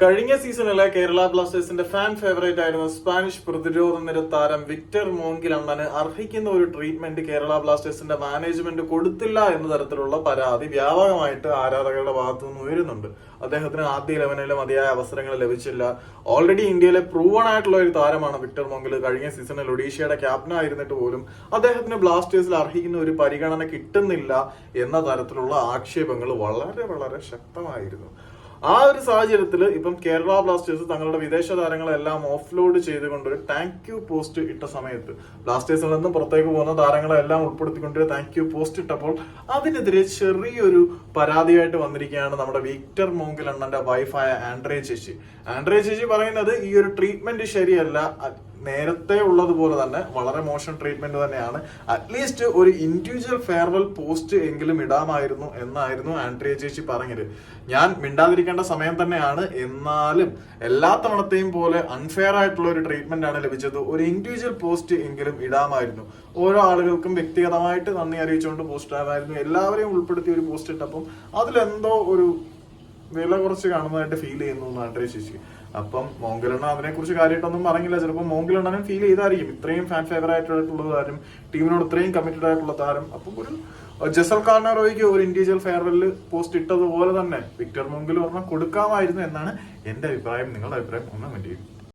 കഴിഞ്ഞ സീസണിലെ കേരള ബ്ലാസ്റ്റേഴ്സിന്റെ ഫാൻ ഫേവറേറ്റ് ആയിരുന്ന സ്പാനിഷ് പ്രതിരോധ നിര താരം വിക്ടർ മോങ്കിൽ അണ്ണന് അർഹിക്കുന്ന ഒരു ട്രീറ്റ്മെന്റ് കേരള ബ്ലാസ്റ്റേഴ്സിന്റെ മാനേജ്മെന്റ് കൊടുത്തില്ല എന്ന തരത്തിലുള്ള പരാതി വ്യാപകമായിട്ട് ആരാധകരുടെ ഭാഗത്തു നിന്ന് ഉയരുന്നുണ്ട്. അദ്ദേഹത്തിന് ആദ്യ ഇലവനിലെ മതിയായ അവസരങ്ങൾ ലഭിച്ചില്ല. ഓൾറെഡി ഇന്ത്യയിലെ പ്രൂവൺ ആയിട്ടുള്ള ഒരു താരമാണ് വിക്ടർ മോങ്കിൽ കഴിഞ്ഞ സീസണിൽ ഒഡീഷയുടെ ക്യാപ്റ്റൻ ആയിരുന്നിട്ട് പോലും അദ്ദേഹത്തിന് ബ്ലാസ്റ്റേഴ്സിൽ അർഹിക്കുന്ന ഒരു പരിഗണന കിട്ടുന്നില്ല എന്ന തരത്തിലുള്ള ആക്ഷേപങ്ങൾ വളരെ വളരെ ശക്തമായിരുന്നു. ആ ഒരു സാഹചര്യത്തിൽ ഇപ്പം കേരള ബ്ലാസ്റ്റേഴ്സ് തങ്ങളുടെ വിദേശ താരങ്ങളെല്ലാം ഓഫ്ലോഡ് ചെയ്തുകൊണ്ട് ഒരു താങ്ക് യു പോസ്റ്റ് ഇട്ട സമയത്ത് ബ്ലാസ്റ്റേഴ്സിൽ നിന്നും പുറത്തേക്ക് പോകുന്ന താരങ്ങളെല്ലാം ഉൾപ്പെടുത്തിക്കൊണ്ട് താങ്ക് യു പോസ്റ്റ് ഇട്ടപ്പോൾ അതിനെതിരെ ചെറിയൊരു പരാതിയായിട്ട് വന്നിരിക്കുകയാണ് നമ്മുടെ വിക്ടർ മോങ്കിൽ അണ്ണന്റെ വൈഫായ ആൻഡ്രേ ചേച്ചി. ആൻഡ്രേ ചേച്ചി പറയുന്നത് ഈ ഒരു ട്രീറ്റ്മെന്റ് ശരിയല്ല. നേരത്തെ ഉള്ളതുപോലെ തന്നെ വളരെ മോശം ട്രീറ്റ്മെന്റ് തന്നെയാണ്. അറ്റ്ലീസ്റ്റ് ഒരു ഇൻഡിവിജ്വൽ ഫെയർവെൽ പോസ്റ്റ് എങ്കിലും ഇടാമായിരുന്നു എന്നായിരുന്നു ആൻഡ്രിയ ചേച്ചി പറഞ്ഞത്. ഞാൻ മിണ്ടാതിരിക്കേണ്ട സമയം തന്നെയാണ്. എന്നാലും എല്ലാ തവണത്തെയും പോലെ അൺഫെയർ ആയിട്ടുള്ള ഒരു ട്രീറ്റ്മെന്റ് ആണ് ലഭിച്ചത്. ഒരു ഇൻഡിവിജ്വൽ പോസ്റ്റ് എങ്കിലും ഇടാമായിരുന്നു. ഓരോ ആളുകൾക്കും വ്യക്തിഗതമായിട്ട് നന്ദി അറിയിച്ചുകൊണ്ട് പോസ്റ്റ് ആവായിരുന്നു. എല്ലാവരെയും ഉൾപ്പെടുത്തി ഒരു പോസ്റ്റ് ഇട്ടപ്പം അതിലെന്തോ ഒരു വില കുറച്ച് കാണുന്നതായിട്ട് ഫീൽ ചെയ്യുന്നു ആൻഡ്രേ ശശി അപ്പം മോങ്കലണ്ണ അതിനെ കുറിച്ച് കാര്യമായിട്ടൊന്നും പറഞ്ഞില്ല. ചിലപ്പോൾ മോങ്കലണ്ണനും ഫീൽ ചെയ്തായിരിക്കും. ഇത്രയും ഫാൻ ഫേവർ ആയിട്ടുള്ള താരം ടീമിനോട് ഇത്രയും കമ്മിറ്റഡ് ആയിട്ടുള്ള താരം. അപ്പം ഒരു ജസൽ കാർണറോയ്ക്ക് ഒരു ഇൻഡിവിജ്വൽ ഫെയർവെല്ലിൽ പോസ്റ്റ് ഇട്ടതുപോലെ തന്നെ വിക്ടർ മോങ്കിൽ ഒരെണ്ണം കൊടുക്കാമായിരുന്നു എന്നാണ് എന്റെ അഭിപ്രായം. നിങ്ങളുടെ അഭിപ്രായം ഒന്ന് വേണ്ടി